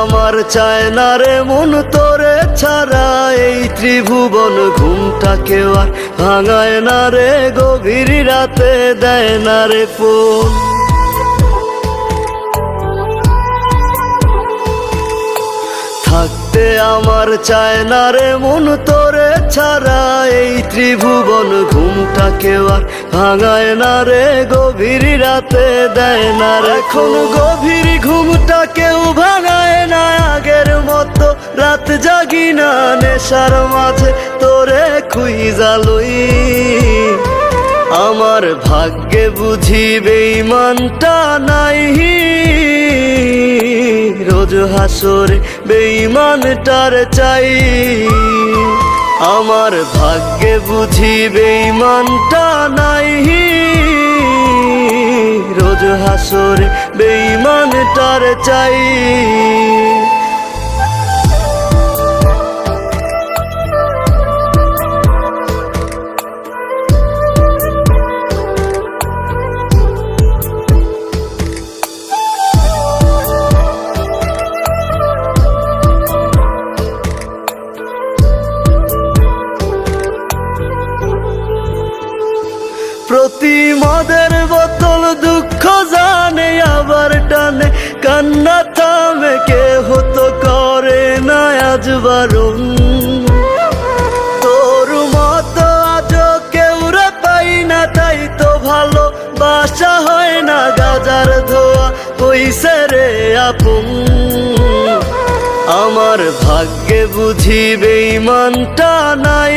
আমার চায় না রে মন তোরে ছাড়া। এই ত্রিভুবন ঘুমটাকে আর ভাঙায় না রে গভীর রাতে দেয় না রে ফোন। থাকতে আমার চায় না রে মন তোরে ছাড়া। এই ত্রিভুবন ঘুমটাকে আর ভাঙায় না রে গভীর রাতে দেয় না রে এখন গভীর নেশার মাঝে তোরে খুই জালই আমার ভাগ্যে বুঝি বেইমানটা নাই রোজ হাসরে বেইমানটার চাই। আমার ভাগ্যে বুঝি বেইমানটা নাই রোজ হাসরে বেইমানটার চাই। প্রতি মদের বোতল দুঃখ জানে, আবার টানে। কান্না থামে কে হতো করে না আজ বারণ। তোর মতো আজ কেউ পাই না, তাই তো ভালো। বাসা হয় না গাজার ধোয়া, হইছে রে আপন। আমার ভাগ্যে বুঝি বেইমানটা নাই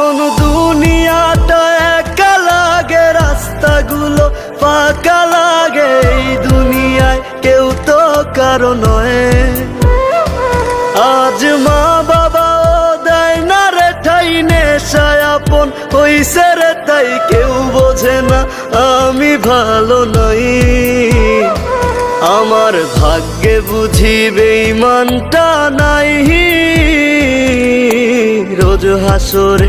এখন দুনিয়াটা একা লাগে, রাস্তাগুলো ফাঁকা লাগে। এই দুনিয়ায় কেউ তো কারও নয়। আজ মা বাবা দেয় না রে ঠাই, নেশায় আপন হইছে রে তাই কেউ বোঝে না, আমি ভালো নই। আমার ভাগ্যে বুঝি বেইমানটা নাই রোজ হাসরে